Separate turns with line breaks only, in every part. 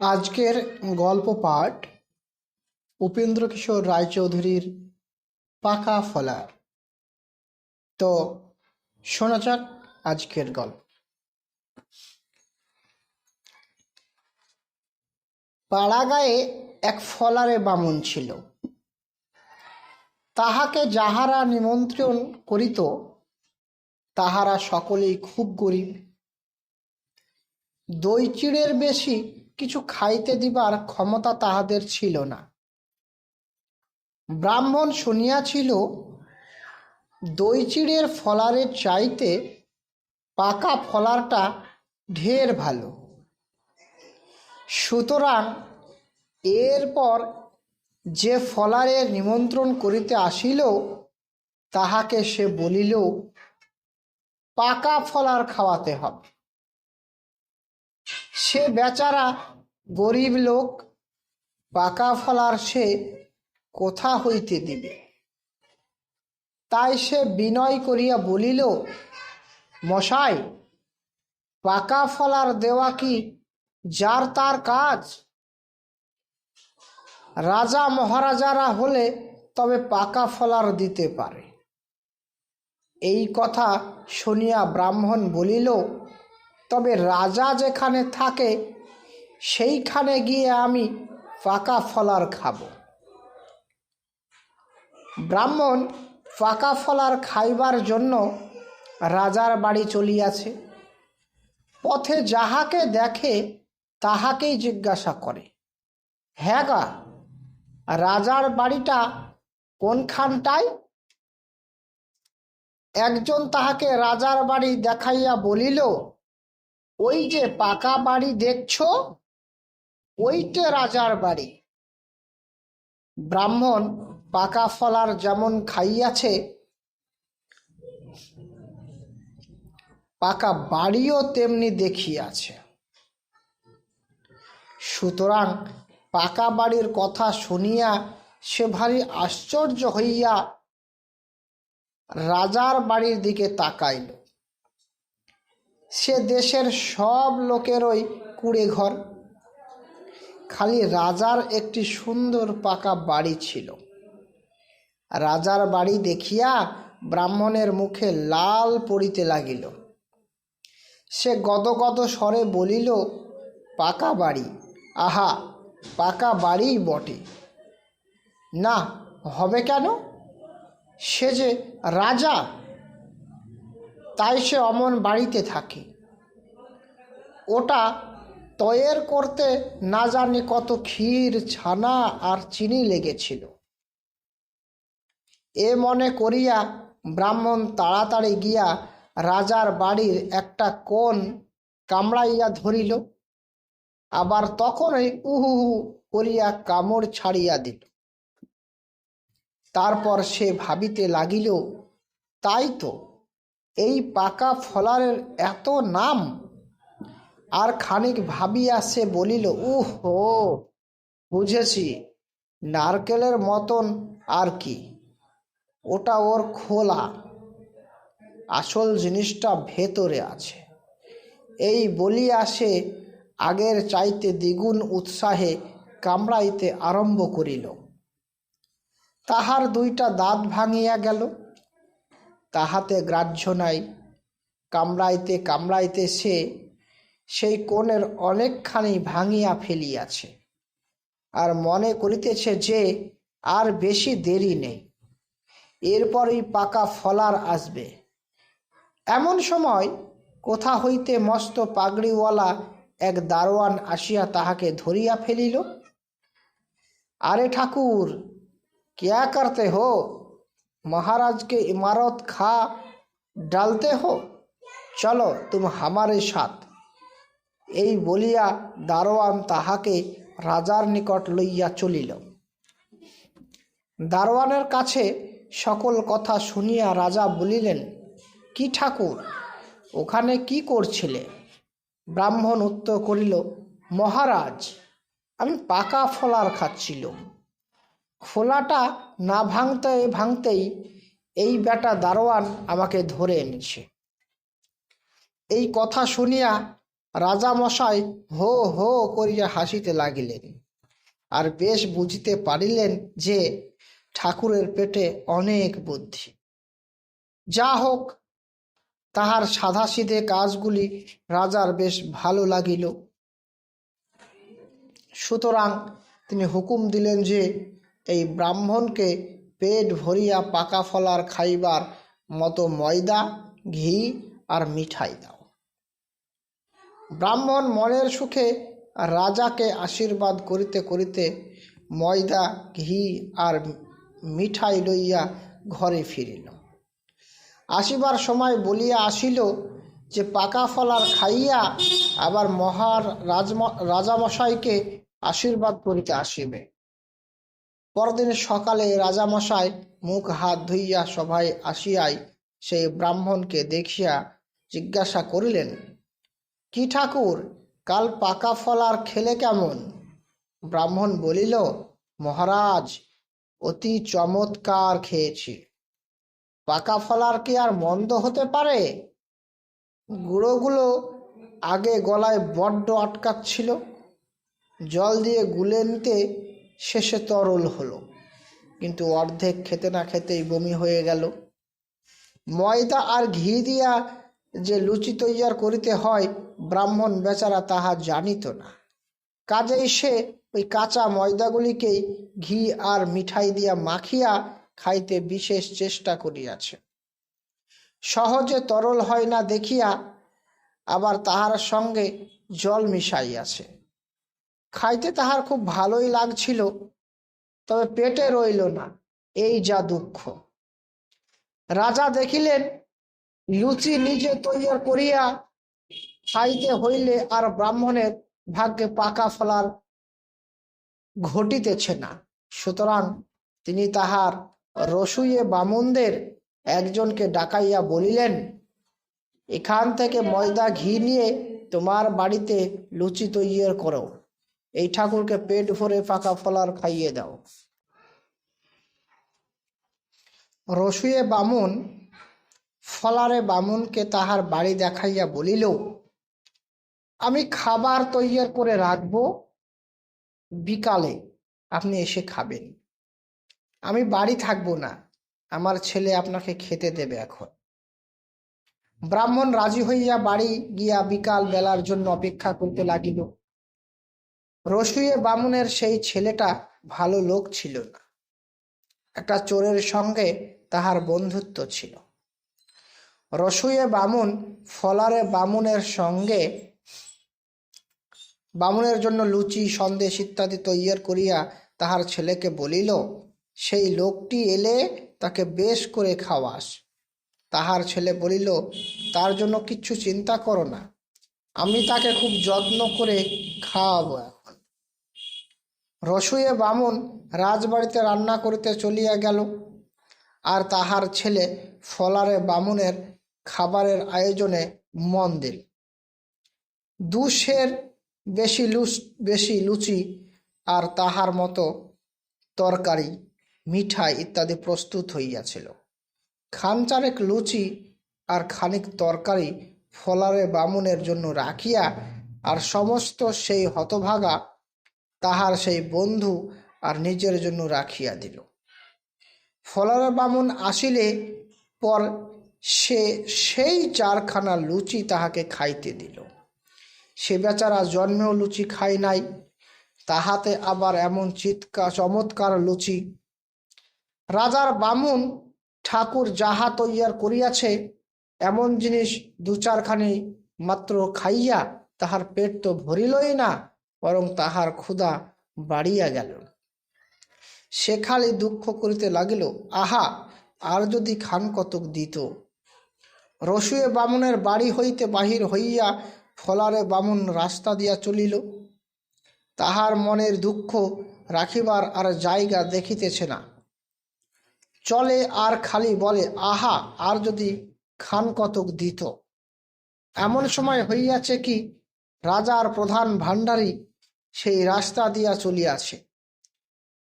আজকের গল্প পাঠ উপেন্দ্র কিশোর রায়চৌধুরীর পাকা ফলার। তো শোনা যাক আজকের গল্প। পাড়াগায়ে এক ফলারে বামুন ছিল। তাহাকে যাহারা নিমন্ত্রণ করিত, তাহারা সকলেই খুব গরিব। দই চিড়ের বেশি কিছু খাইতে দিবার ক্ষমতা তাহাদের ছিল না। ব্রাহ্মণ শুনিয়াছিল, দই চিড়ের ফলারের চাইতে পাকা ফলারটা ঢের ভালো। সুতরাং এরপর যে ফলারের নিমন্ত্রণ করিতে আসিল, তাহাকে সে বলিল, পাকা ফলার খাওয়াতে হবে। সে বেচারা গরিব লোক পাকা ফলার সে কোথা হইতে দিবে? তাই সে বিনয় করিয়া বলিল, মশাই, পাকা ফলার দেওয়া কি যার তার কাজ? রাজা মহারাজারা হলে তবে পাকা ফলার দিতে পারে। এই কথা শুনিয়া ব্রাহ্মণ বলিল তবে রাজা যেখানে থাকে, সেইখানে গিয়ে আমি পাকা ফলার খাব। ব্রাহ্মণ পাকা ফলার খাইবার জন্য রাজার বাড়ি চলিয়াছে। পথে যাহাকে দেখে তাহাকেই জিজ্ঞাসা করে হ্যাঁ গা, রাজার বাড়িটা কোনখানটায়? একজন তাহাকে রাজার বাড়ি দেখাইয়া বলিল ওই যে পাকা বাড়ি দেখছ? ওইটে রাজার বাড়ি। ব্রাহ্মণ পাকা ফলার যেমন খাইয়াছে, পাকা বাড়িও তেমনি দেখিয়াছে। সুতরাং পাকা বাড়ির কথা শুনিয়া সে ভারী আশ্চর্য হইয়া রাজার বাড়ির দিকে তাকাইল। সে দেশের সব লোকেরই কুড়ে ঘর। খালি রাজার একটি সুন্দর পাকা বাড়ি ছিল। রাজার বাড়ি দেখিয়া ব্রাহ্মণের মুখে লাল পড়িতে লাগিল। সে গদগদ স্বরে বলিল, পাকা বাড়ি, আহা, পাকা বাড়িই বটে। না, হবে কেন? সে যে রাজা তাই সে অমন বাড়িতে থাকে। ওটা তয়ের করতে না জানি কত ক্ষীর, ছানা আর চিনি লেগেছিল। এ মনে করিয়া ব্রাহ্মণ তাড়াতাড়ি গিয়া রাজার বাড়ির একটা কোণ কামড়াইয়া ধরিল। আবার তখনই উহু হু করিয়া কামড় ছাড়িয়া দিল। তারপর সে ভাবিতে লাগিল, তাই তো এই পাকা ফলারের এত নাম? আর খানিক ভাবিয়া সে বলিল, উহ বুঝেছি, নারকেলের মতন আর কি। ওটা ওর খোলা। আসল জিনিসটা ভেতরে আছে। এই বলিয়া সে আগের চাইতে দ্বিগুণ উৎসাহে কামড়াইতে আরম্ভ করিল। তাহার দুইটা দাঁত ভাঙিয়া গেল। তাহাতে গ্রাহ্য নাই। কামড়াইতে কামড়াইতে সে সেই কোণের অনেকখানি ভাঙিয়া ফেলিয়াছে। আর মনে করিতেছে যে আর বেশি দেরি নেই। এরপরই পাকা ফলার আসবে। এমন সময় কোথা হইতে মস্ত পাগড়িওয়ালা এক দারোয়ান আসিয়া তাহাকে ধরিয়া ফেলিল, আরে ঠাকুর, কেয়া করতে হো? महाराज के इमारत खा डालते हो চলো তুম হামারে সাথ এই বলিয়া দারোয়ান তাহাকে রাজার নিকট লইয়া চলিল দারোয়ানের কাছে সকল কথা শুনিয়া রাজা বলিলেন কি ঠাকুর ওখানে কি করছিলে ব্রাহ্মণ উত্তর করিল মহারাজ আমি পাকা ফলার খাচ্ছিলাম খোলাটা না ভাঙতে ভাঙতেই এই বেটা দারোয়ান আমাকে ধরে এনেছে। এই কথা শুনিয়া রাজামশাই হো হো করিয়া হাসিতে লাগিলেন আর বেশ বুঝিতে পারিলেন যে ঠাকুরের পেটে অনেক বুদ্ধি। যা হোক, তাহার সাধাসিধে কাজগুলি রাজার বেশ ভালো লাগিল। সুতরাং তিনি হুকুম দিলেন যে এই ব্রাহ্মণকে পেট ভরিয়া পাকা ফলার খাইবার মতো ময়দা, ঘি আর মিঠাই দাও। ব্রাহ্মণ মনের সুখে রাজাকে আশীর্বাদ করিতে করিতে ময়দা, ঘি আর মিঠাই লইয়া ঘরে ফিরিল। আসিবার সময় বলিয়া আসিল যে, পাকা ফলার খাইয়া আবার মহার রাজম রাজামশাইকে আশীর্বাদ করিতে আসিবে। পরদিন সকালে রাজামশাই মুখ হাত ধুইয়া সভায় আসিয়াই সেই ব্রাহ্মণকে দেখিয়া জিজ্ঞাসা করিলেন, কি ঠাকুর, কাল পাকা ফল আর খেলে কেমন? ব্রাহ্মণ বলিল, মহারাজ, অতি চমৎকার খেয়েছি। পাকা ফলার কি আর মন্দ হতে পারে? গুঁড়োগুলো আগে গলায় বড্ড আটকাচ্ছিল। জল দিয়ে গুলে নিতে শেষে তরল হলো। কিন্তু অর্ধেক খেতে না খেতেই বমি হয়ে গেল। ময়দা আর ঘি দিয়া যে লুচি তৈয়ার করিতে হয়, ব্রাহ্মণ বেচারা তাহা জানিত না। কাজেই সে ওই কাঁচা ময়দাগুলিকেই ঘি আর মিঠাই দিয়া মাখিয়া খাইতে বিশেষ চেষ্টা করিয়াছে। সহজে তরল হয় না দেখিয়া আবার তাহার সঙ্গে জল মিশাইয়াছে। খাইতে তাহার খুব ভালোই লাগছিল, তবে পেটে রইল না। এই যা দুঃখ। রাজা দেখিলেন, লুচি নিজে তৈয়ার করিয়া খাইতে হইলে আর ব্রাহ্মণের ভাগ্যে পাকা ফলার ঘটিতেছে না। সুতরাং তিনি তাহার রসুইয়ে বামুনদের একজনকে ডাকাইয়া বলিলেন, এখান থেকে ময়দা ঘি নিয়ে তোমার বাড়িতে লুচি তৈয়ার করো। এই ঠাকুরকে পেট ভরে পাকা ফলার খাইয়ে দাও। রসুয়ে বামুন, ফলারে বামুনকে তাহার বাড়ি দেখাইয়া বলিল আমি খাবার তৈয়ার করে রাখব বিকালে, আপনি এসে খাবেন। আমি বাড়ি থাকব না, আমার ছেলে আপনাকে খেতে দেবে এখন। ব্রাহ্মণ রাজি হইয়া বাড়ি গিয়া বিকাল বেলার জন্য অপেক্ষা করতে লাগিল। রসুয়ে বামুনের সেই ছেলেটা ভালো লোক ছিল না। একটা চোরের সঙ্গে তাহার বন্ধুত্ব ছিল। রসুয়ে বামুন ফলারে বামুনের সঙ্গে বামুনের জন্য লুচি, সন্দেশ ইত্যাদি তৈয়ার করিয়া তাহার ছেলেকে বলিল, সেই লোকটি এলে তাকে বেশ করে খাওয়াস। তাহার ছেলে বলিল, তার জন্য কিচ্ছু চিন্তা করো না। আমি তাকে খুব যত্ন করে খাওয়াবো রসুয়ে বামুন রাজবাড়িতে রান্না করিতে চলিয়া গেল। আর তাহার ছেলে ফলারে বামুনের খাবারের আয়োজনে মন দিল দুশের বেশি লুচ, বেশি লুচি আর তাহার মতো তরকারি, মিঠাই ইত্যাদি প্রস্তুত হইয়াছিল। খানচারেক লুচি আর খানিক তরকারি ফলারে বামুনের জন্য রাখিয়া আর সমস্ত সেই হতভাগা তাহার সেই বন্ধু আর নিজের জন্য রাখিয়া দিল। ফলার বামুন আসিলে পর সে সেই চারখানা লুচি তাহাকে খাইতে দিল। সে বেচারা জন্মেও লুচি খায় নাই, তাহাতে আবার এমন চিৎকার চমৎকার লুচি। রাজার বামুন ঠাকুর যাহা তৈয়ার করিয়াছে, এমন জিনিস দু চারখানি মাত্র খাইয়া তাহার পেট তো ভরিলই না। বরং তাহার ক্ষুধা বাড়িয়া গেল। সে খালি দুঃখ করিতে লাগিল, আহা, আর যদি খান কতক দিত? রসুয়ে বামুনের বাড়ি হইতে বাহির হইয়া ফলারে বামুন রাস্তা দিয়া চলিল। তাহার মনের দুঃখ রাখিবার আর জায়গা দেখিতেছে না। চলে আর খালি বলে, আহা, আর যদি খান কতক দিত? এমন সময় হইয়াছে কি, রাজার প্রধান ভাণ্ডারী সেই রাস্তা দিয়া চলিয়াছে।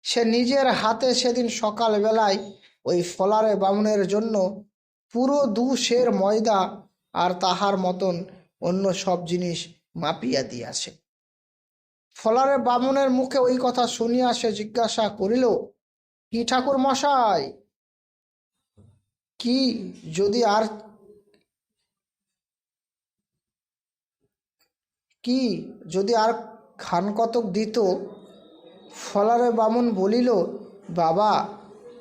সে নিজের হাতে সেদিন সকাল বেলায় ওই ফলারে বামুনের জন্য পুরো দু সের ময়দা আর তাহার মতন অন্য সব জিনিস মাপিয়া দিয়াছে। ফলারে বামুনের মুখে ওই কথা শুনিয়া সে জিজ্ঞাসা করিল, কি ঠাকুর মশাই? কি যদি আর কি যদি আর খান কতক দিত, ফলারে বামুন বলিল, বাবা,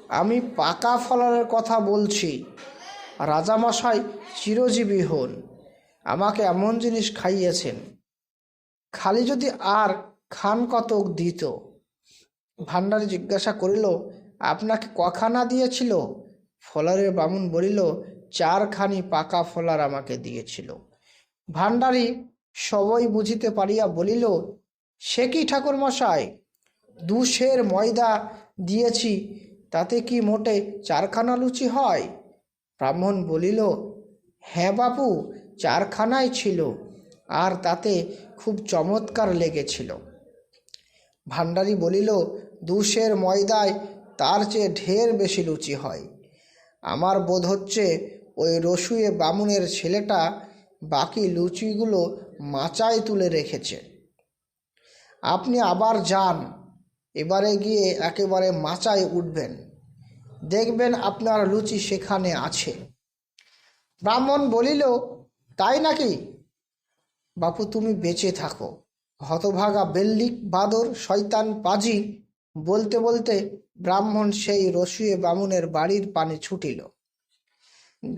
আমি পাকা ফলারের কথা বলছি। রাজামশাই চিরজীবী হন, আমাকে এমন জিনিস খাইয়েছেন। খালি যদি আর খান কতক দিত। ভান্ডারী জিজ্ঞাসা করিল, আপনাকে কখানা দিয়েছিল? ফলারের বামুন বলিল, চারখানি পাকা ফলার আমাকে দিয়েছিল। ভান্ডারী সবই বুঝিতে পারিয়া বলিল সে কি ঠাকুর মশাই দুশের ময়দা দিয়েছি, তাতে কি মোটে চারখানা লুচি হয়? ব্রাহ্মণ বলিল হ্যাঁ বাপু, চারখানাই ছিল, আর তাতে খুব চমৎকার লেগেছিল। ভান্ডারী বলিল, দুশের ময়দায় তার চেয়ে ঢের বেশি লুচি হয়। আমার বোধ হচ্ছে ওই রসুয়ে বামুনের ছেলেটা বাকি লুচিগুলো মাচায় তুলে রেখেছে। আপনি আবার যান। এবারে গিয়ে একেবারে মাচায় উঠবেন। দেখবেন আপনার লুচি সেখানে আছে। ব্রাহ্মণ বলিল, তাই নাকি? বাপু, তুমি বেঁচে থাকো। হতভাগা বেল্লিক বাদর, শয়তান পাজি। বলতে বলতে ব্রাহ্মণ সেই রসুয়ে বামুনের বাড়ির পানে ছুটিল।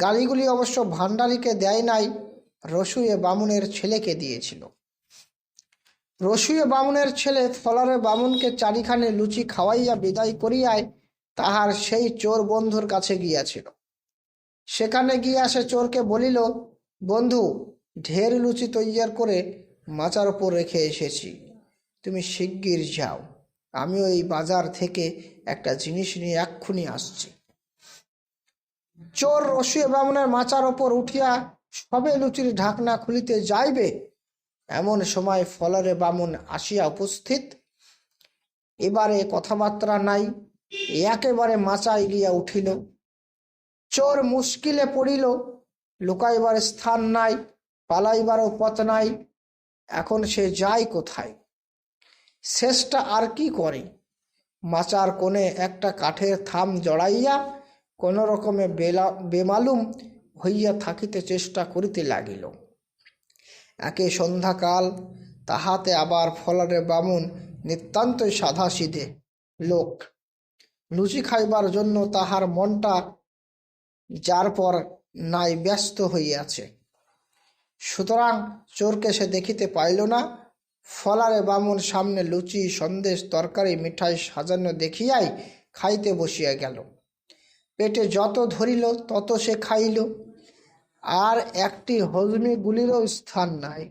গালিগুলি অবশ্য ভান্ডারীকে দেয় নাই, রসুয়ে বামুনের ছেলেকে দিয়েছিল। রসুয়ে বামুনের ছেলে ফলারে বামুনকে চারিখানে লুচি খাওয়াইয়া বিদায় করিয়ায় তাহার সেই চোর বন্ধুর কাছে গিয়াছিল। সেখানে গিয়া সে চোরকে বলিল, বন্ধু, ঢের লুচি তৈয়ার করে মাচার ওপর রেখে এসেছি। তুমি শিগগির যাও। আমিও এই বাজার থেকে একটা জিনিস নিয়ে এক্ষুনি আসছি। চোর রসুয়ে বামুনের মাচার ওপর উঠিয়া সবে লুচির ঢাকনা খুলিতে যাইবে এমন সময় ফলরে বামুন আসিয়া উপস্থিত। এবারে কথাবার্তা নাই, একেবারে মাচায় গিয়া উঠিল। চোর মুশকিলে পড়িল, লুকাইবার স্থান নাই, পালাইবারও পথ নাই, এখন সে যায় কোথায়? শেষটা আর কি করে? মাচার কোণে একটা কাঠের থাম জড়াইয়া কোনো রকমে বেলা, বেমালুম হইয়া থাকিতে চেষ্টা করিতে লাগিল। একে সন্ধ্যাকাল, তাহাতে আবার ফলারে বামুন নিতান্তই সাধাসিধে, লোক। লুচি খাইবার জন্য তাহার মনটা যার পর নাই ব্যস্ত হইয়াছে। সুতরাং চোরকে সে দেখিতে পাইল না, ফলারে বামুন সামনে লুচি, সন্দেশ, তরকারি, মিঠাই সাজানো দেখিয়াই খাইতে বসিয়া গেল। পেটে যত ধরিল, তত সে খাইল। আর একটি হজমি গুলিরও স্থান নাই।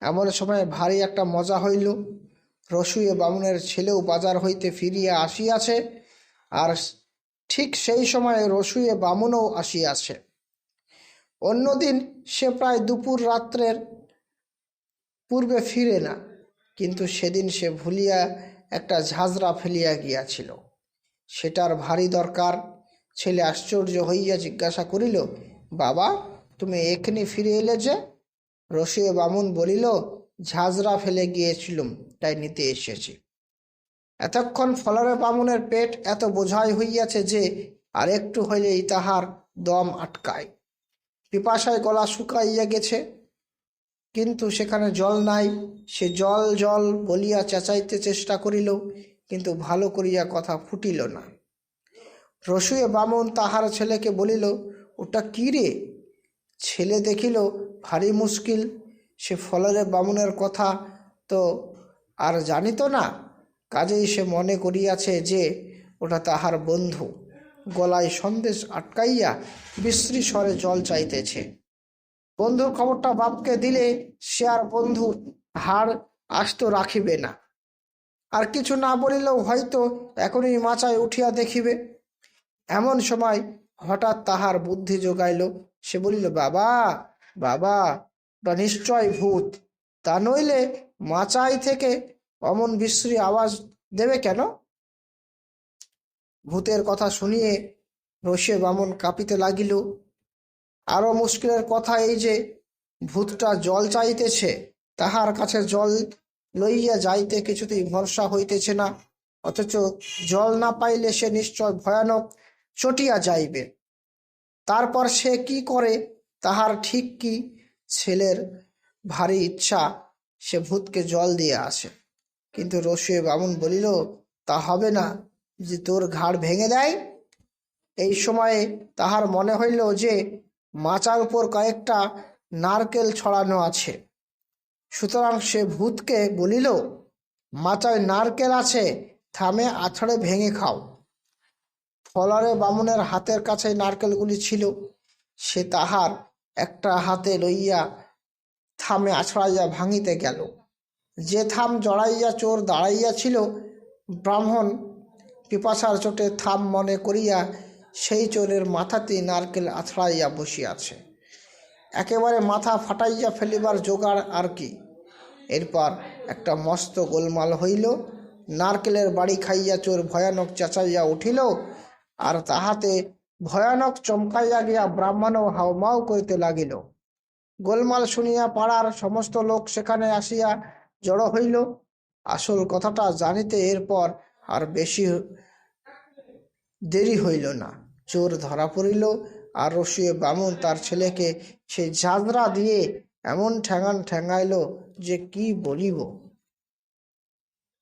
এমন সময় ভারী একটা মজা হইল। রসুয়ে বামুনের ছেলেও বাজার হইতে ফিরিয়া আসিয়াছে আর ঠিক সেই সময় রসুয়ে বামুনও আসিয়াছে। অন্যদিন সে প্রায় দুপুর রাত্রের পূর্বে ফিরে না, কিন্তু সেদিন সে ভুলিয়া একটা ঝাঁঝরা ফেলিয়া গিয়াছিল। সেটার ভারী দরকার। ছেলে আশ্চর্য হইয়া জিজ্ঞাসা করিল বাবা, তুমি এখানে ফিরে এলে যে? রসিয়ে বামুন বলিল, ঝাঁঝরা ফেলে গিয়েছিলুম, তাই নিতে এসেছি। এতক্ষণ ফলরে বামুনের পেট এত বোঝাই হইয়াছে যে, আর একটু হইলেই তাহার দম আটকায়। পিপাসায় গলা শুকাইয়া গেছে। কিন্তু সেখানে জল নাই, সে জল জল বলিয়া চেঁচাইতে চেষ্টা করিল, কিন্তু ভালো করিয়া কথা ফুটিল না। রসুয়ে বামুন তাহার ছেলেকে বলিল ওটা কি রে? ছেলে দেখিল ভারী মুশকিল। সে ফলরে বামুনের কথা। তো আর জানিত না? কাজেই সে মনে করিয়াছে যে ওটা তাহার বন্ধু। গলায় সন্দেশ আটকাইয়া বিশ্রী স্বরে জল চাইতেছে। বন্ধুর খবরটা বাপকে দিলে সে আর বন্ধুর হাড় আস্ত রাখিবে না। আর কিছু না বলিলেও হয়তো এখনই মাচায় উঠিয়া দেখিবে। এমন সময় হঠাৎ তাহার বুদ্ধি যোগাইল সে বলিল, বাবা বাবা ওটা নিশ্চয় ভূত। তা নইলে মাচাই থেকে অমন বিশ্রী আওয়াজ দেবে কেন? ভূতের কথা শুনিয়ে রসে বামন কাঁপিতে লাগিল। আরও মুশকিলের কথা এই যে ভূতটা জল চাইতেছে, তাহার কাছে জল লইয়া যাইতে কিছুতেই ভরসা হইতেছে না। অথচ জল না পাইলে সে নিশ্চয় ভয়ানক চটিয়া যাইবে। তারপর সে কি করে? তাহার ঠিক কি? ছেলের ভারী ইচ্ছা, সে ভূতকে জল দিয়ে আসে। কিন্তু রসুয়ে বামুন বলিল, তা হবে না যে তোর ঘাড় ভেঙে দেয়? এই সময়ে তাহার মনে হইল যে মাচার উপর কয়েকটা নারকেল ছড়ানো আছে। সুতরাং সে ভূতকে বলিল, মাচায় নারকেল আছে, থামে আছড়ে ভেঙে খাও। ফলারে বামুনের হাতের কাছে নারকেলগুলি ছিল, সে তাহার একটা হাতে লইয়া থামে আছড়াইয়া ভাঙিতে গেল। যে থাম জড়াইয়া চোর দাঁড়াইয়া ছিল, ব্রাহ্মণ পিপাসার চোটে থাম মনে করিয়া সেই চোরের মাথাতেই নারকেল আছড়াইয়া বসিয়াছে। একেবারে মাথা ফাটাইয়া ফেলিবার জোগাড় আর কি। এরপর একটা মস্ত গোলমাল হইল, নারকেলের বাড়ি খাইয়া চোর ভয়ানক চেঁচাইয়া উঠিল আর তাহাতে ভয়ানক চমকাইয়া গিয়া ব্রাহ্মণও হাউমাউ করিতে লাগিল। গোলমাল শুনিয়া পাড়ার সমস্ত লোক সেখানে আসিয়া জড়ো হইল। আসল কথাটা জানিতে এরপর আর বেশি দেরি হইল না। চোর ধরা পড়িল আর রসিয়ে বামুন তার ছেলেকে সে ঝাঁঝরা দিয়ে এমন ঠ্যাঙান ঠ্যাঙাইল যে কি বলিব।